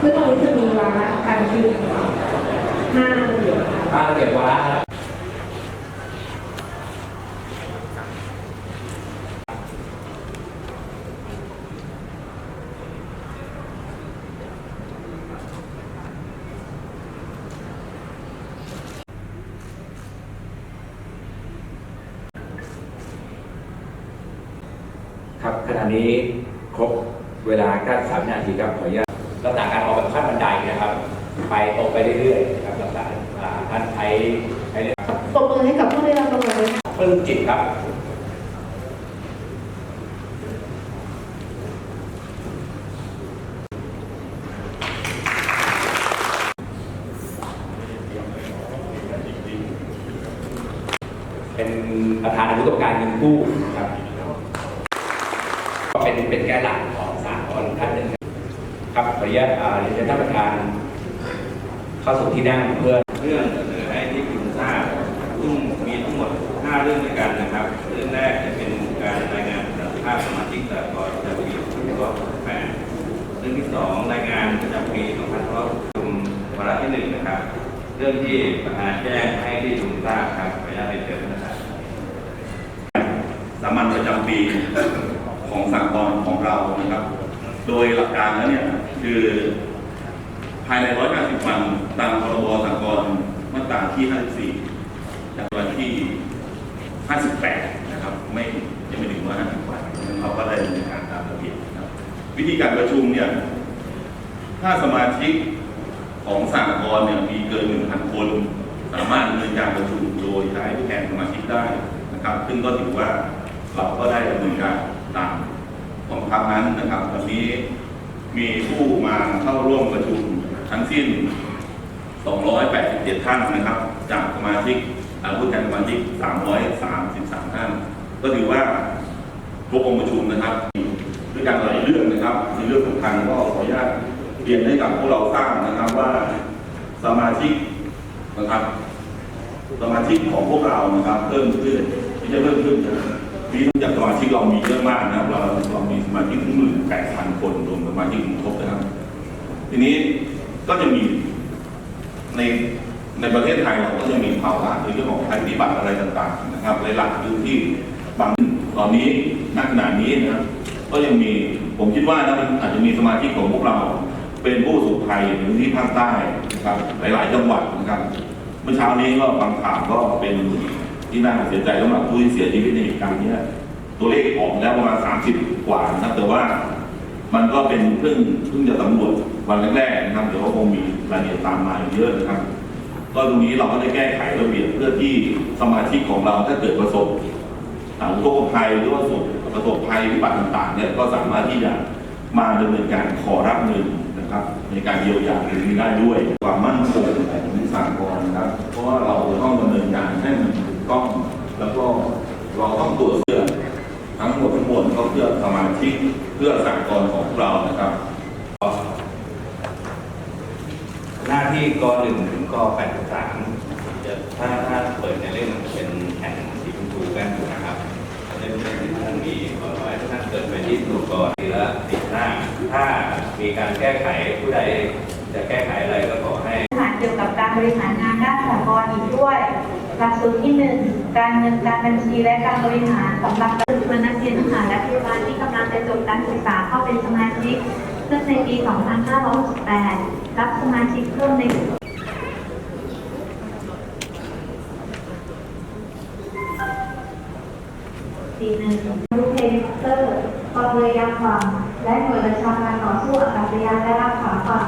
ซึ่งตรงนี้จะมีวาระการประชุมห้าเหรียญป้าเบียบวาระครับ ครับขณะนี้ครบเวลา93วินาทีครับขออนุญาตลักษณะการออกแบบขั้นบันไดนะครับ ไปตรงไปเรื่อยๆนะครับลักษณะอ่าท่านใช้ใช้เรื่องปรบมือให้กับผู้ได้รับรางวัลด้วยค่ะปลื้มจิตครับเป็นประธานอนุกรรมการเงินกู้นะครับก็ เป็นเป็นแกนหลักของสากลท่านหนึ่งครับขออนุญาตเรียนท่านประธาน เข้าสู่ที่นั่งเพื่อเรื่องเสนอให้ที่คุณทราบซึ่งมีทั้งหมด 5 เรื่องด้วยกันนะครับ เรื่องแรกจะเป็นการรายงานประสิทธิภาพสมาชิกสากลประจำปี2568เรื่องที่ 2 รายงานประจำปี2568วาระที่1นะครับ เรื่องที่ประธานแจ้งให้ที่คุณทราบครับขออนุญาตเรียนเชิญท่านประธานสามัญประจำปี ของสากลของเรานะครับ โดยหลักการแล้วเนี่ยคือภายใน 150 วันตามพรบสากลมาตราที่ 54จากวันที่ 58 นะครับ ไม่ยังไม่ถึงว่า50วันเราก็ได้ดำเนินการตามระเบียบนะครับวิธีการประชุมเนี่ยถ้าสมาชิกของสากลเนี่ยมีเกิน 1,000 คน สามารถดำเนินการประชุมโดยใช้ผู้แทนสมาชิกได้นะครับ ซึ่งก็ถือว่าเราก็ได้ดำเนินการ ตามของครั้งนั้นนะครับวันนี้มีผู้มาเข้าร่วมประชุมทั้งสิ้น 287 ท่านนะครับ จากสมาชิกอาผู้แทนสมาชิก 333 ท่าน ก็ถือว่าครบองค์ประชุมนะครับด้วยการหลายเรื่องนะครับในเรื่องสำคัญก็ขออนุญาตเรียนให้กับพวกเราทราบนะครับว่าสมาชิกนะครับสมาชิกของพวกเรานะครับ เพิ่มขึ้นไม่ใช่เพิ่มขึ้นนะ มีจากสมาชิกเรามีเยอะมากนะครับเราเรามีสมาชิกถึงหมื่นแปดพันคนรวมสมาชิกครบนะครับ ทีนี้ก็จะมีในในประเทศไทยเราก็จะมีภาวะในเรื่องของภัยพิบัติอะไรต่างๆนะครับหลายๆพื้นที่บางตอนนี้ณขณะนี้นะครับก็ยังมีผมคิดว่านะอาจจะมีสมาชิกของพวกเราเป็นผู้ประสบภัยในพื้นที่ภาคใต้นะครับหลาย ๆ จังหวัดนะครับ เมื่อเช้านี้ก็ฟังข่าวก็เป็น ที่น่าเสียใจสำหรับผู้ที่เสียชีวิตในเหตุการณ์นี้ตัวเลขออกแล้วประมาณ 30 กว่านะครับ แต่ว่ามันก็เป็นเพิ่งเพิ่งจะสำรวจวันแรกๆนะครับเดี๋ยวก็คงมีรายละเอียดตามมาอีกเยอะนะครับ ก็ตรงนี้เราก็ได้แก้ไขระเบียบเพื่อที่สมาชิกของเราถ้าเกิดประสบอุทกภัยหรือว่าประสบประสบภัยวิบัติต่างๆเนี่ยก็สามารถที่จะมาดำเนินการขอรับเงินนะครับ ในการเยียวยาตรงนี้ได้ด้วยความมั่นคง ชิกเพื่อสากลของพวกเรานะครับ หน้าที่กหนึ่งถึงกแปดสามจะถ้าถ้าเปิดในเล่มมันจะเป็นแผ่นที่คุณครูกันอยู่นะครับเล่มที่ท่านมีขอให้ท่านเกิดไปที่ตัวกทีละสิบหน้า ถ้ามีการแก้ไขผู้ใด จะแก้ไขอะไรก็ขอให้หารเกี่ยวกับการบริหารงานด้านสหกรณ์อีกด้วยหลักสูตรที่หนึ่งการเงินการบัญชีและการบริหารสำหรับนักเรียนนักเรียนทหารและพยาบาลที่กำลังจะจบการศึกษาเข้าเป็นสมาชิกซึ่งในปี 2568 รับสมาชิกเพิ่มในปีหนึ่งรูปเฮลิคอปเตอร์กองเรือยางฝั่งและหน่วยบัญชาการต่อสู้อากาศยานและรักษาฝั่ง